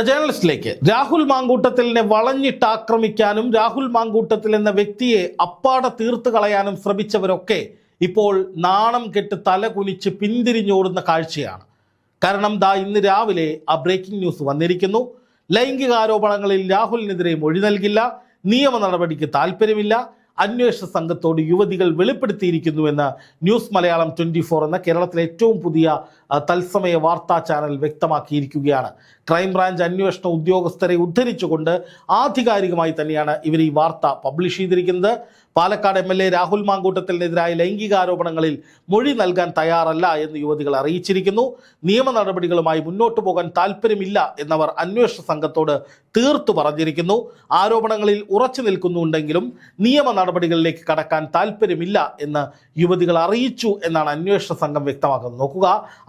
The ജേർണലിസ്റ്റിലേക്ക് രാഹുൽ മാങ്കൂട്ടത്തിലിനെ വളഞ്ഞിട്ട് ആക്രമിക്കാനും രാഹുൽ മാങ്കൂട്ടത്തിൽ എന്ന വ്യക്തിയെ അപ്പാടെ തീർത്തു കളയാനും ശ്രമിച്ചവരൊക്കെ ഇപ്പോൾ നാണം കെട്ട് തല കുനിച്ച് പിന്തിരിഞ്ഞോടുന്ന കാഴ്ചയാണ്. കാരണം ദാ ഇന്ന് രാവിലെ ആ ബ്രേക്കിംഗ് ന്യൂസ് വന്നിരിക്കുന്നു. ലൈംഗികാരോപണങ്ങളിൽ രാഹുലിനെതിരെ മൊഴി നൽകില്ല. നിയമ നടപടിക്ക് താല്പര്യമില്ല. അന്വേഷണ സംഘത്തോട് യുവതികൾ വെളിപ്പെടുത്തിയിരിക്കുന്നുവെന്ന് ന്യൂസ് മലയാളം ട്വന്റി ഫോർ എന്ന കേരളത്തിലെ ഏറ്റവും പുതിയ തത്സമയ വാർത്താ ചാനൽ വ്യക്തമാക്കിയിരിക്കുകയാണ്. ക്രൈംബ്രാഞ്ച് അന്വേഷണ ഉദ്യോഗസ്ഥരെ ഉദ്ധരിച്ചുകൊണ്ട് ആധികാരികമായി തന്നെയാണ് ഇവർ ഈ വാർത്ത പബ്ലിഷ് ചെയ്തിരിക്കുന്നത്. Palakkad M L A Rahul മാങ്കൂട്ടത്തിനെതിരായ ലൈംഗികാരോപണങ്ങളിൽ മൊഴി നൽകാൻ തയ്യാറല്ല എന്ന് യുവതികൾ അറിയിച്ചിരിക്കുന്നു. നിയമ നടപടികളുമായി മുന്നോട്ടു പോകാൻ താല്പര്യമില്ല എന്നവർ അന്വേഷണ സംഘത്തോട് തീർത്തു പറഞ്ഞിരിക്കുന്നു. ആരോപണങ്ങളിൽ ഉറച്ചു നിൽക്കുന്നുണ്ടെങ്കിലും നിയമ നടപടികളിലേക്ക് കടക്കാൻ താല്പര്യമില്ല എന്ന് യുവതികൾ അറിയിച്ചു എന്നാണ് അന്വേഷണ സംഘം വ്യക്തമാക്കുന്നത്. നോക്കുക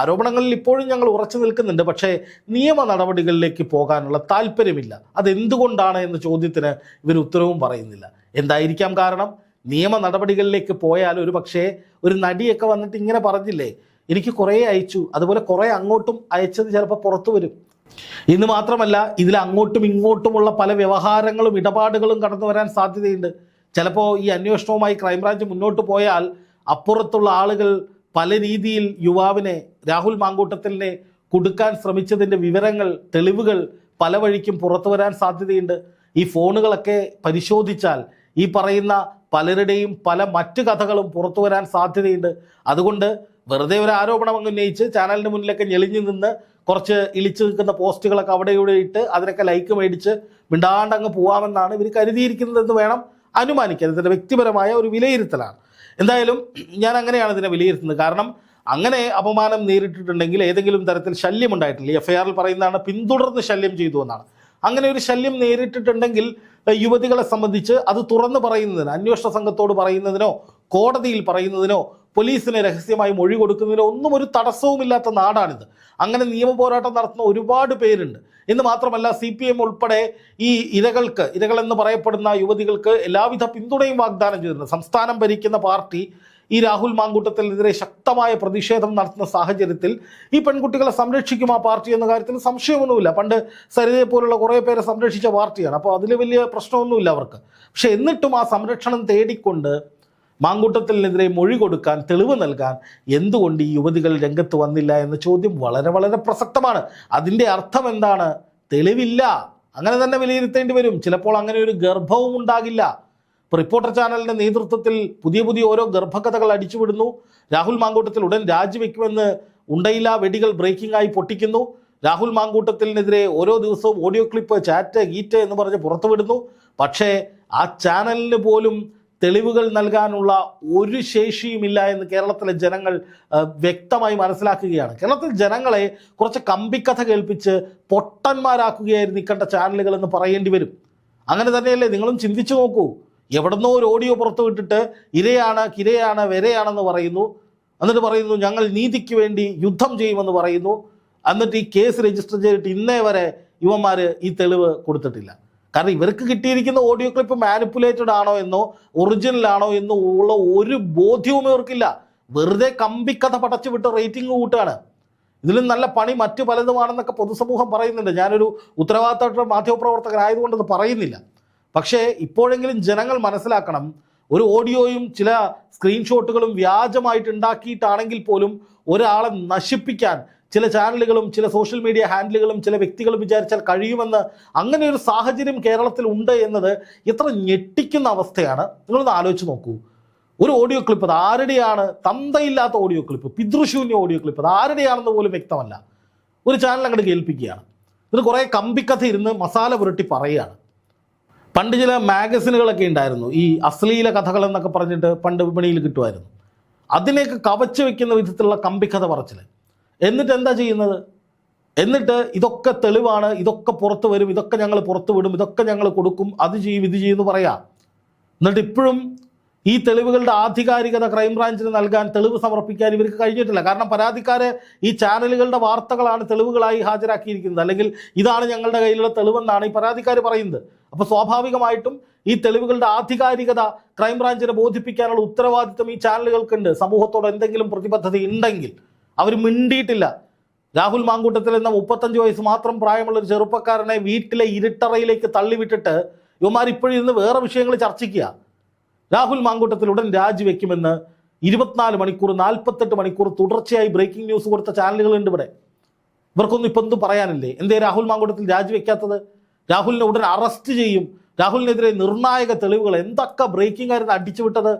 ആരോപണങ്ങളിൽ ഇപ്പോഴും ഞങ്ങൾ ഉറച്ചു നിൽക്കുന്നുണ്ട് പക്ഷേ നിയമ നടപടികളിലേക്ക് പോകാനുള്ള താല്പര്യമില്ല. അതെന്തുകൊണ്ടാണ് എന്ന ചോദ്യത്തിന് ഇവർ ഉത്തരവും പറയുന്നില്ല. എന്തായിരിക്കാം കാരണം? നിയമ നടപടികളിലേക്ക് പോയാൽ ഒരു പക്ഷേ ഒരു നടിയൊക്കെ വന്നിട്ട് ഇങ്ങനെ പറഞ്ഞില്ലേ? എനിക്ക് കുറേ അയച്ചു. അതുപോലെ കുറേ അങ്ങോട്ടും അയച്ചത് ചിലപ്പോൾ പുറത്തു വരും. ഇന്ന് മാത്രമല്ല ഇതിൽ അങ്ങോട്ടും ഇങ്ങോട്ടുമുള്ള പല വ്യവഹാരങ്ങളും ഇടപാടുകളും കടന്നു വരാൻ സാധ്യതയുണ്ട്. ചിലപ്പോൾ ഈ അന്വേഷണവുമായി ക്രൈംബ്രാഞ്ച് മുന്നോട്ട് പോയാൽ അപ്പുറത്തുള്ള ആളുകൾ പല രീതിയിൽ യുവാവിനെ രാഹുൽ മാങ്കൂട്ടത്തിലിനെ കൊടുക്കാൻ ശ്രമിച്ചതിന്റെ വിവരങ്ങൾ തെളിവുകൾ പല വഴിക്കും പുറത്തു വരാൻ സാധ്യതയുണ്ട്. ഈ ഫോണുകളൊക്കെ പരിശോധിച്ചാൽ ഈ പറയുന്ന പലരുടെയും പല മറ്റു കഥകളും പുറത്തു വരാൻ സാധ്യതയുണ്ട്. അതുകൊണ്ട് വെറുതെ ഒരു ആരോപണം അങ്ങ് ഉന്നയിച്ച് ചാനലിന് മുന്നിലൊക്കെ ഞെളിഞ്ഞു നിന്ന് കുറച്ച് ഇളിച്ചു നിൽക്കുന്ന പോസ്റ്റുകളൊക്കെ അവിടെ ഇവിടെ ഇട്ട് അതിനൊക്കെ ലൈക്ക് മേടിച്ച് മിണ്ടാണ്ട് അങ്ങ് പോവാമെന്നാണ് ഇവർ കരുതിയിരിക്കുന്നതെന്ന് വേണം അനുമാനിക്കാൻ. ഇതിന്റെ വ്യക്തിപരമായ ഒരു വിലയിരുത്തലാണ്. എന്തായാലും ഞാൻ അങ്ങനെയാണ് ഇതിനെ വിലയിരുത്തുന്നത്. കാരണം അങ്ങനെ അപമാനം നേരിട്ടിട്ടുണ്ടെങ്കിൽ ഏതെങ്കിലും തരത്തിൽ ശല്യം ഉണ്ടായിട്ടില്ല. എഫ് ഐ ആറിൽ പറയുന്നതാണ് പിന്തുടർന്ന് ശല്യം ചെയ്തു എന്നാണ്. അങ്ങനെ ഒരു ശല്യം നേരിട്ടിട്ടുണ്ടെങ്കിൽ യുവതികളെ സംബന്ധിച്ച് അത് തുറന്നു പറയുന്നതിന് അന്വേഷണ സംഘത്തോട് പറയുന്നതിനോ കോടതിയിൽ പറയുന്നതിനോ പോലീസിന് രഹസ്യമായി മൊഴി കൊടുക്കുന്നതിനോ ഒന്നും ഒരു തടസ്സവുമില്ലാത്ത നാടാണിത്. അങ്ങനെ നിയമ പോരാട്ടം നടത്തുന്ന ഒരുപാട് പേരുണ്ട്. എന്ന് മാത്രമല്ല സി പി എം ഉൾപ്പെടെ ഈ ഇരകൾക്ക് ഇരകളെന്ന് പറയപ്പെടുന്ന യുവതികൾക്ക് എല്ലാവിധ പിന്തുണയും വാഗ്ദാനം ചെയ്തിട്ടുണ്ട്. സംസ്ഥാനം ഭരിക്കുന്ന പാർട്ടി ഈ രാഹുൽ മാങ്കൂട്ടത്തിനെതിരെ ശക്തമായ പ്രതിഷേധം നടത്തുന്ന സാഹചര്യത്തിൽ ഈ പെൺകുട്ടികളെ സംരക്ഷിക്കും ആ പാർട്ടി എന്ന കാര്യത്തിൽ സംശയമൊന്നുമില്ല. പണ്ട് സരിതയെ പോലുള്ള കുറേ പേരെ സംരക്ഷിച്ച പാർട്ടിയാണ്. അപ്പോൾ അതിൽ വലിയ പ്രശ്നമൊന്നുമില്ല അവർക്ക്. പക്ഷെ എന്നിട്ടും ആ സംരക്ഷണം തേടിക്കൊണ്ട് മാങ്കൂട്ടത്തിനെതിരെ മൊഴി കൊടുക്കാൻ തെളിവ് നൽകാൻ എന്തുകൊണ്ട് ഈ യുവതികൾ രംഗത്ത് വന്നില്ല എന്ന ചോദ്യം വളരെ വളരെ പ്രസക്തമാണ്. അതിന്റെ അർത്ഥം എന്താണ്? തെളിവില്ല. അങ്ങനെ തന്നെ വിലയിരുത്തേണ്ടി വരും. ചിലപ്പോൾ അങ്ങനെ ഒരു ഗർഭവും ഉണ്ടാകില്ല. റിപ്പോർട്ടർ ചാനലിന്റെ നേതൃത്വത്തിൽ പുതിയ പുതിയ ഓരോ ഗർഭകഥകൾ അടിച്ചുവിടുന്നു. രാഹുൽ മാങ്കൂട്ടത്തിൽ ഉടൻ രാജിവെക്കുമെന്ന് ഉണ്ടയില്ല വെടികൾ ബ്രേക്കിംഗ് ആയി പൊട്ടിക്കുന്നു. രാഹുൽ മാങ്കൂട്ടത്തിനെതിരെ ഓരോ ദിവസവും ഓഡിയോ ക്ലിപ്പ് ചാറ്റ് ഗീറ്റ് എന്ന് പറഞ്ഞ് പുറത്തുവിടുന്നു. പക്ഷേ ആ ചാനലിന് പോലും തെളിവുകൾ നൽകാനുള്ള ഒരു ശേഷിയുമില്ല എന്ന് കേരളത്തിലെ ജനങ്ങൾ വ്യക്തമായി മനസ്സിലാക്കുകയാണ്. കേരളത്തിൽ ജനങ്ങളെ കുറച്ച് കമ്പിക്കഥ കേൾപ്പിച്ച് പൊട്ടന്മാരാക്കുകയായിരുന്നു ഇക്കണ്ട ചാനലുകൾ എന്ന് പറയേണ്ടി വരും. അങ്ങനെ തന്നെയല്ലേ നിങ്ങളും ചിന്തിച്ചു നോക്കൂ. എവിടുന്നോ ഒരു ഓഡിയോ പുറത്തു വിട്ടിട്ട് ഇരയാണ് കിരയാണ് വരയാണെന്ന് പറയുന്നു. എന്നിട്ട് പറയുന്നു ഞങ്ങൾ നീതിക്ക് വേണ്ടി യുദ്ധം ചെയ്യുമെന്ന് പറയുന്നു. എന്നിട്ട് ഈ കേസ് രജിസ്റ്റർ ചെയ്തിട്ട് ഇന്നേ വരെ ഇവന്മാർ ഈ തെളിവ് കൊടുത്തിട്ടില്ല. കാരണം ഇവർക്ക് കിട്ടിയിരിക്കുന്ന ഓഡിയോ ക്ലിപ്പ് മാനിപ്പുലേറ്റഡ് ആണോ എന്നോ ഒറിജിനൽ ആണോ എന്നോ ഉള്ള ഒരു ബോധ്യവും ഇവർക്കില്ല. വെറുതെ കമ്പിക്കഥ പടച്ചു വിട്ട് റേറ്റിംഗ് കൂട്ടുകയാണ് ഇതിലും നല്ല പണി മറ്റു പലതുമാണെന്നൊക്കെ പൊതുസമൂഹം പറയുന്നുണ്ട്. ഞാനൊരു ഉത്തരവാദിത്തപ്പെട്ട മാധ്യമപ്രവർത്തകനായതുകൊണ്ട് പറയുന്നില്ല. പക്ഷേ ഇപ്പോഴെങ്കിലും ജനങ്ങൾ മനസ്സിലാക്കണം ഒരു ഓഡിയോയും ചില സ്ക്രീൻഷോട്ടുകളും വ്യാജമായിട്ട് ഉണ്ടാക്കിയിട്ടാണെങ്കിൽ പോലും ഒരാളെ നശിപ്പിക്കാൻ ചില ചാനലുകളും ചില സോഷ്യൽ മീഡിയ ഹാൻഡിലുകളും ചില വ്യക്തികളും വിചാരിച്ചാൽ കഴിയുമെന്ന് അങ്ങനെ ഒരു സാഹചര്യം കേരളത്തിൽ ഉണ്ട് എന്നത് ഇത്ര ഞെട്ടിക്കുന്ന അവസ്ഥയാണ്. നിങ്ങളൊന്ന് ആലോചിച്ച് നോക്കൂ. ഒരു ഓഡിയോ ക്ലിപ്പ് അത് ആരുടെയാണ്? തന്തയില്ലാത്ത ഓഡിയോ ക്ലിപ്പ് പിതൃശൂന്യ ഓഡിയോ ക്ലിപ്പ് അത് ആരുടെയാണെന്ന് പോലും വ്യക്തമല്ല. ഒരു ചാനൽ അങ്ങോട്ട് കേൾപ്പിക്കുകയാണ്. ഇത് കുറേ കമ്പിക്കഥ ഇരുന്ന് മസാല പുരട്ടി പറയുകയാണ്. പണ്ട് ചില മാഗസിനുകളൊക്കെ ഉണ്ടായിരുന്നു. ഈ അശ്ലീല കഥകൾ എന്നൊക്കെ പറഞ്ഞിട്ട് പണ്ട് വിപണിയിൽ കിട്ടുമായിരുന്നു. അതിനെയൊക്കെ കവച്ച് വെക്കുന്ന വിധത്തിലുള്ള കമ്പിക്കഥ പറച്ചിൽ എന്നിട്ട് എന്താ ചെയ്യുന്നത്? എന്നിട്ട് ഇതൊക്കെ തെളിവാണ് ഇതൊക്കെ പുറത്ത് വരും ഇതൊക്കെ ഞങ്ങൾ പുറത്ത് വിടും ഇതൊക്കെ ഞങ്ങൾ കൊടുക്കും അത് ചെയ്യും ഇത് ചെയ്യുമെന്ന് പറയാം. എന്നിട്ട് ഇപ്പോഴും ഈ തെളിവുകളുടെ ആധികാരികത ക്രൈംബ്രാഞ്ചിന് നൽകാൻ തെളിവ് സമർപ്പിക്കാൻ ഇവർക്ക് കഴിഞ്ഞിട്ടില്ല. കാരണം പരാതിക്കാരെ ഈ ചാനലുകളുടെ വാർത്തകളാണ് തെളിവുകളായി ഹാജരാക്കിയിരിക്കുന്നത്. അല്ലെങ്കിൽ ഇതാണ് ഞങ്ങളുടെ കയ്യിലുള്ള തെളിവെന്നാണ് ഈ പരാതിക്കാർ പറയുന്നത്. അപ്പോൾ സ്വാഭാവികമായിട്ടും ഈ തെളിവുകളുടെ ആധികാരികത ക്രൈംബ്രാഞ്ചിനെ ബോധിപ്പിക്കാനുള്ള ഉത്തരവാദിത്വം ഈ ചാനലുകൾക്കുണ്ട്. സമൂഹത്തോട് എന്തെങ്കിലും പ്രതിബദ്ധത ഉണ്ടെങ്കിൽ അവർ മിണ്ടിയിട്ടില്ല. രാഹുൽ മാങ്കൂട്ടത്തിൽ എന്ന മുപ്പത്തഞ്ച് വയസ്സ് മാത്രം പ്രായമുള്ള ഒരു ചെറുപ്പക്കാരനെ വീട്ടിലെ ഇരുട്ടറയിലേക്ക് തള്ളിവിട്ടിട്ട് ഇവന്മാർ ഇപ്പോഴിരുന്ന് വേറെ വിഷയങ്ങൾ ചർച്ചിക്കുക. രാഹുൽ മാങ്കൂട്ടത്തിൽ ഉടൻ രാജിവെക്കുമെന്ന് ഇരുപത്തിനാല് മണിക്കൂർ നാൽപ്പത്തെട്ട് മണിക്കൂർ തുടർച്ചയായി ബ്രേക്കിംഗ് ന്യൂസ് കൊടുത്ത ചാനലുകളുണ്ട് ഇവിടെ. ഇവർക്കൊന്നും ഇപ്പം എന്തും പറയാനില്ലേ? എന്തേ രാഹുൽ മാങ്കൂട്ടത്തിൽ രാജിവെക്കാത്തത്? രാഹുലിനെ ഉടൻ അറസ്റ്റ് ചെയ്യും. രാഹുലിനെതിരെ നിർണായക തെളിവുകൾ. എന്തൊക്കെ ബ്രേക്കിംഗ് ആയിരുന്നു അടിച്ചുവിട്ടത്?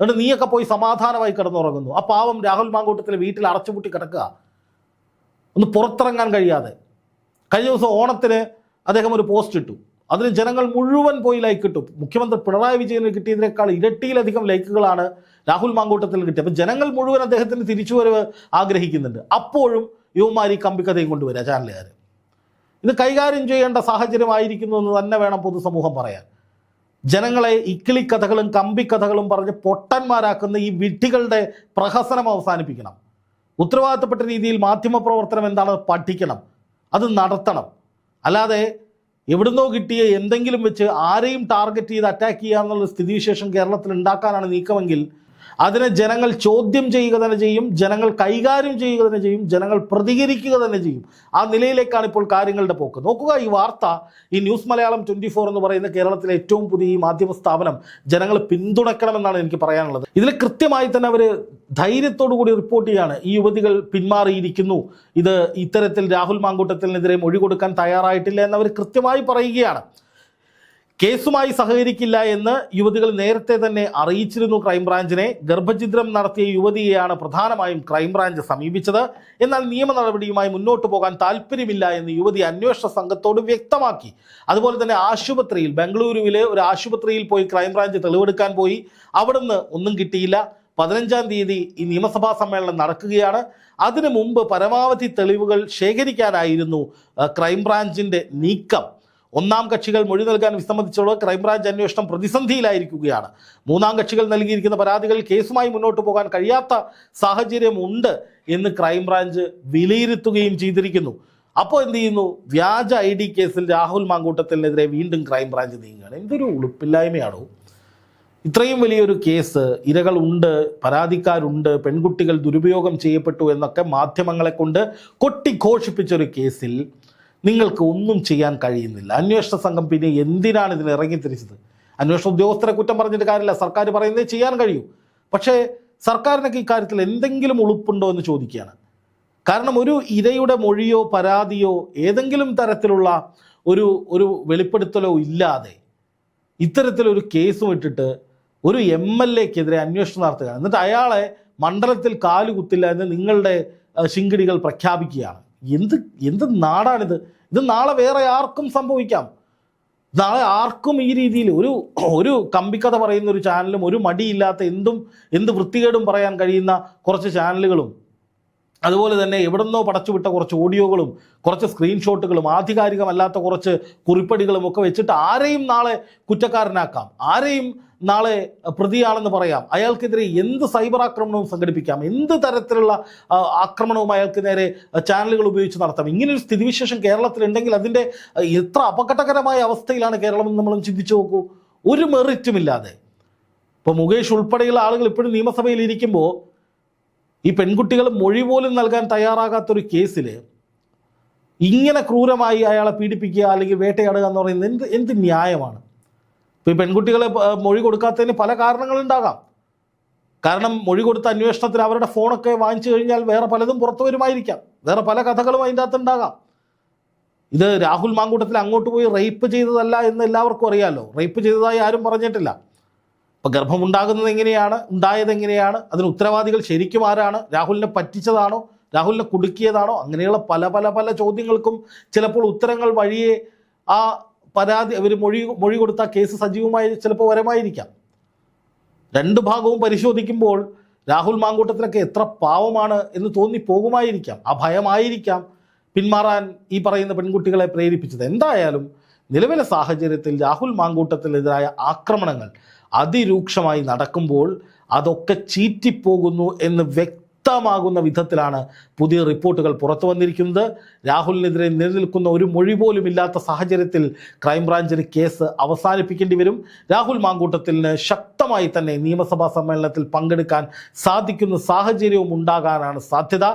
എന്നിട്ട് നീയൊക്കെ പോയി സമാധാനമായി കിടന്നുറങ്ങുന്നു. ആ പാവം രാഹുൽ മാങ്കൂട്ടത്തിലെ വീട്ടിൽ അടച്ചുപൂട്ടി കിടക്കുക. ഒന്ന് പുറത്തിറങ്ങാൻ കഴിയാതെ. കഴിഞ്ഞ ദിവസം ഓണത്തിന് അദ്ദേഹം ഒരു പോസ്റ്റ് ഇട്ടു. അതിന് ജനങ്ങൾ മുഴുവൻ പോയി ലൈക്ക് കിട്ടും മുഖ്യമന്ത്രി പിണറായി വിജയന് കിട്ടിയതിനേക്കാൾ ഇരട്ടിയിലധികം ലൈക്കുകളാണ് രാഹുൽ മാങ്കൂട്ടത്തിൽ കിട്ടിയത്. അപ്പം ജനങ്ങൾ മുഴുവൻ അദ്ദേഹത്തിന് തിരിച്ചുവരവ് ആഗ്രഹിക്കുന്നുണ്ട്. അപ്പോഴും യുവമാരി കമ്പിക്കഥയും കൊണ്ടുവരിക ചാനലുകാർ ഇത് കൈകാര്യം ചെയ്യേണ്ട സാഹചര്യമായിരിക്കുന്നു എന്ന് തന്നെ വേണം പൊതുസമൂഹം പറയാൻ. ജനങ്ങളെ ഇക്കിളിക്കഥകളും കമ്പിക്കഥകളും പറഞ്ഞ് പൊട്ടന്മാരാക്കുന്ന ഈ വിഡ്ഢികളുടെ പ്രഹസനം അവസാനിപ്പിക്കണം. ഉത്തരവാദിത്തപ്പെട്ട രീതിയിൽ മാധ്യമപ്രവർത്തനം എന്താണെന്ന് പഠിക്കണം. അത് നടത്തണം. അല്ലാതെ എവിടുന്നോ കിട്ടിയ എന്തെങ്കിലും വെച്ച് ആരെയും ടാർഗറ്റ് ചെയ്ത് അറ്റാക്ക് ചെയ്യാന്നുള്ള സ്ഥിതിവിശേഷം കേരളത്തിൽ ഉണ്ടാക്കാനാണ് നീക്കമെങ്കിൽ അതിനെ ജനങ്ങൾ ചോദ്യം ചെയ്യുക തന്നെ ചെയ്യും ജനങ്ങൾ കൈകാര്യം ചെയ്യുക തന്നെ ചെയ്യും ജനങ്ങൾ പ്രതികരിക്കുക തന്നെ ചെയ്യും. ആ നിലയിലേക്കാണ് ഇപ്പോൾ കാര്യങ്ങളുടെ പോക്ക്. നോക്കുക ഈ വാർത്ത ഈ ന്യൂസ് മലയാളം ട്വന്റി ഫോർ എന്ന് പറയുന്ന കേരളത്തിലെ ഏറ്റവും പുതിയ ഈ മാധ്യമ സ്ഥാപനം ജനങ്ങൾ പിന്തുണയ്ക്കണമെന്നാണ് എനിക്ക് പറയാനുള്ളത്. ഇതിൽ കൃത്യമായി തന്നെ അവർ ധൈര്യത്തോടു കൂടി റിപ്പോർട്ട് ചെയ്യാണ്. ഈ യുവതികൾ പിന്മാറിയിരിക്കുന്നു. ഇത് ഇത്തരത്തിൽ രാഹുൽ മാങ്കൂട്ടത്തിനെതിരെ മൊഴി കൊടുക്കാൻ തയ്യാറായിട്ടില്ല എന്നവർ കൃത്യമായി പറയുകയാണ്. കേസുമായി സഹകരിക്കില്ല എന്ന് യുവതികൾ നേരത്തെ തന്നെ അറിയിച്ചിരുന്നു ക്രൈംബ്രാഞ്ചിനെ. ഗർഭഛിദ്രം നടത്തിയ യുവതിയെയാണ് പ്രധാനമായും ക്രൈംബ്രാഞ്ച് സമീപിച്ചത്. എന്നാൽ നിയമ നടപടിയുമായി മുന്നോട്ട് പോകാൻ താല്പര്യമില്ല എന്ന് യുവതി അന്വേഷണ സംഘത്തോട് വ്യക്തമാക്കി. അതുപോലെ തന്നെ ആശുപത്രിയിൽ ബംഗളൂരുവിലെ ഒരു ആശുപത്രിയിൽ പോയി ക്രൈംബ്രാഞ്ച് തെളിവെടുക്കാൻ പോയി. അവിടുന്ന് ഒന്നും കിട്ടിയില്ല. പതിനഞ്ചാം തീയതി ഈ നിയമസഭാ സമ്മേളനം നടക്കുകയാണ്. അതിനു മുമ്പ് പരമാവധി തെളിവുകൾ ശേഖരിക്കാനായിരുന്നു ക്രൈംബ്രാഞ്ചിന്റെ നീക്കം. ഒന്നാം കക്ഷികൾ മൊഴി നൽകാൻ വിസമ്മതിച്ചതോടെ ക്രൈംബ്രാഞ്ച് അന്വേഷണം പ്രതിസന്ധിയിലായിരിക്കുകയാണ്. മൂന്നാം കക്ഷികൾ നൽകിയിരിക്കുന്ന പരാതികൾ കേസുമായി മുന്നോട്ട് പോകാൻ കഴിയാത്ത സാഹചര്യമുണ്ട് എന്ന് ക്രൈംബ്രാഞ്ച് വിലയിരുത്തുകയും ചെയ്തിരിക്കുന്നു. അപ്പോൾ എന്ത് ചെയ്യുന്നു? വ്യാജ ഐ ഡി കേസിൽ രാഹുൽ മാങ്കൂട്ടത്തിനെതിരെ വീണ്ടും ക്രൈംബ്രാഞ്ച് നീങ്ങുകയാണ്. എന്തൊരു ഉളുപ്പില്ലായ്മയാണോ? ഇത്രയും വലിയൊരു കേസ് ഇരകളുണ്ട് പരാതിക്കാരുണ്ട് പെൺകുട്ടികൾ ദുരുപയോഗം ചെയ്യപ്പെട്ടു എന്നൊക്കെ മാധ്യമങ്ങളെ കൊണ്ട് കൊട്ടിഘോഷിപ്പിച്ചൊരു കേസിൽ നിങ്ങൾക്ക് ഒന്നും ചെയ്യാൻ കഴിയുന്നില്ല. അന്വേഷണ സംഘം പിന്നെ എന്തിനാണ് ഇതിന് ഇറങ്ങിത്തിരിച്ചത് അന്വേഷണ ഉദ്യോഗസ്ഥരെ കുറ്റം പറഞ്ഞിട്ട് കാര്യമില്ല. സർക്കാർ പറയുന്നത് ചെയ്യാൻ കഴിയൂ. പക്ഷേ സർക്കാരിനൊക്കെ ഇക്കാര്യത്തിൽ എന്തെങ്കിലും ഉളുപ്പുണ്ടോ എന്ന് ചോദിക്കുകയാണ്. കാരണം ഒരു ഇരയുടെ മൊഴിയോ പരാതിയോ ഏതെങ്കിലും തരത്തിലുള്ള ഒരു ഒരു വെളിപ്പെടുത്തലോ ഇല്ലാതെ ഇത്തരത്തിലൊരു കേസും ഇട്ടിട്ട് ഒരു എം എൽ എക്കെതിരെ അന്വേഷണം നടത്തുക എന്നിട്ട് അയാളെ മണ്ഡലത്തിൽ കാലുകുത്തില്ല എന്ന് നിങ്ങളുടെ ശിങ്കിടികൾ പ്രഖ്യാപിക്കുകയാണ്. എന്ത് എന്ത് നാടാണിത്? ഇത് നാളെ വേറെ ആർക്കും സംഭവിക്കാം. നാളെ ആർക്കും ഈ രീതിയിൽ ഒരു ഒരു കമ്പിക്കഥ പറയുന്ന ഒരു ചാനലും ഒരു മടിയില്ലാത്ത എന്തും എന്ത് വൃത്തികേടും പറയാൻ കഴിയുന്ന കുറച്ച് ചാനലുകളും അതുപോലെ തന്നെ എവിടുന്നോ പടച്ചുവിട്ട കുറച്ച് ഓഡിയോകളും കുറച്ച് സ്ക്രീൻഷോട്ടുകളും ആധികാരികമല്ലാത്ത കുറച്ച് കുറിപ്പടികളും ഒക്കെ വെച്ചിട്ട് ആരെയും നാളെ കുറ്റക്കാരനാക്കാം. ആരെയും നാളെ പ്രതിയാണെന്ന് പറയാം. അയാൾക്കെതിരെ എന്ത് സൈബർ ആക്രമണവും സംഘടിപ്പിക്കാം? എന്ത് തരത്തിലുള്ള ആക്രമണവും അയാൾക്ക് നേരെ ചാനലുകൾ ഉപയോഗിച്ച് നടത്താം? ഇങ്ങനൊരു സ്ഥിതിവിശേഷം കേരളത്തിലുണ്ടെങ്കിൽ അതിന്റെ എത്ര അപകടകരമായ അവസ്ഥയിലാണ് കേരളം എന്ന് നമ്മൾ ചിന്തിച്ചു നോക്കൂ. ഒരു മെറിറ്റുമില്ലാതെ ഇപ്പോൾ മുകേഷ് ഉൾപ്പെടെയുള്ള ആളുകൾ ഇപ്പോഴും നിയമസഭയിൽ ഇരിക്കുമ്പോൾ ഈ പെൺകുട്ടികൾ മൊഴി പോലും നൽകാൻ തയ്യാറാകാത്തൊരു കേസിൽ ഇങ്ങനെ ക്രൂരമായി അയാളെ പീഡിപ്പിക്കുക അല്ലെങ്കിൽ വേട്ടയാടുക എന്ന് പറയുന്നത് എന്ത് എന്ത് ന്യായമാണ്? ഇപ്പോൾ ഈ പെൺകുട്ടികളെ മൊഴി കൊടുക്കാത്തതിന് പല കാരണങ്ങളുണ്ടാകാം. കാരണം മൊഴി കൊടുത്ത അന്വേഷണത്തിൽ അവരുടെ ഫോണൊക്കെ വാങ്ങിച്ചു കഴിഞ്ഞാൽ വേറെ പലതും പുറത്തു വരുമായിരിക്കാം വേറെ പല കഥകളും അതിന്റെ അകത്ത് ഉണ്ടാകാം ഇത് രാഹുൽ മാങ്കൂട്ടത്തിൽ അങ്ങോട്ട് പോയി റേപ്പ് ചെയ്തതല്ല എന്ന് എല്ലാവർക്കും അറിയാമല്ലോ റേപ്പ് ചെയ്തതായി ആരും പറഞ്ഞിട്ടില്ല. ഗർഭമുണ്ടാകുന്നത് എങ്ങനെയാണ്? ഉണ്ടായത് എങ്ങനെയാണ്? അതിന് ഉത്തരവാദികൾ ശരിക്കും ആരാണ്? രാഹുലിനെ പറ്റിച്ചതാണോ? രാഹുലിനെ കുടുക്കിയതാണോ? അങ്ങനെയുള്ള പല പല പല ചോദ്യങ്ങൾക്കും ചിലപ്പോൾ ഉത്തരങ്ങൾ വഴിയെ ആ പരാതി അവർ മൊഴി മൊഴി കൊടുത്ത കേസ് സജീവമായി ചിലപ്പോൾ വരമായിരിക്കാം രണ്ട് ഭാഗവും പരിശോധിക്കുമ്പോൾ രാഹുൽ മാങ്കൂട്ടത്തിനൊക്കെ എത്ര പാവമാണ് എന്ന് തോന്നി പോകുമായിരിക്കാം. ആ ഭയമായിരിക്കാം പിന്മാറാൻ ഈ പറയുന്ന പെൺകുട്ടികളെ പ്രേരിപ്പിച്ചത്. എന്തായാലും നിലവിലെ സാഹചര്യത്തിൽ രാഹുൽ മാങ്കൂട്ടത്തിനെതിരായ ആക്രമണങ്ങൾ അതിരൂക്ഷമായി നടക്കുമ്പോൾ അതൊക്കെ ചീറ്റിപ്പോകുന്നു എന്ന് വ്യക്തമാകുന്ന വിധത്തിലാണ് പുതിയ റിപ്പോർട്ടുകൾ പുറത്തു വന്നിരിക്കുന്നത്. രാഹുലിനെതിരെ നിലനിൽക്കുന്ന ഒരു മൊഴി പോലും ഇല്ലാത്ത സാഹചര്യത്തിൽ ക്രൈംബ്രാഞ്ചിന് കേസ് അവസാനിപ്പിക്കേണ്ടി വരും. രാഹുൽ മാങ്കൂട്ടത്തിന് ശക്തമായി തന്നെ നിയമസഭാ സമ്മേളനത്തിൽ പങ്കെടുക്കാൻ സാധിക്കുന്ന സാഹചര്യവും ഉണ്ടാകാനാണ് സാധ്യത.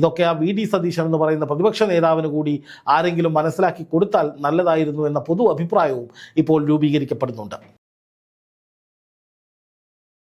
ഇതൊക്കെ ആ വി ഡി സതീശൻ എന്ന് പറയുന്ന പ്രതിപക്ഷ നേതാവിന് കൂടി ആരെങ്കിലും മനസ്സിലാക്കി കൊടുത്താൽ നല്ലതായിരുന്നു എന്ന പൊതു അഭിപ്രായവും ഇപ്പോൾ രൂപീകരിക്കപ്പെടുന്നുണ്ട്.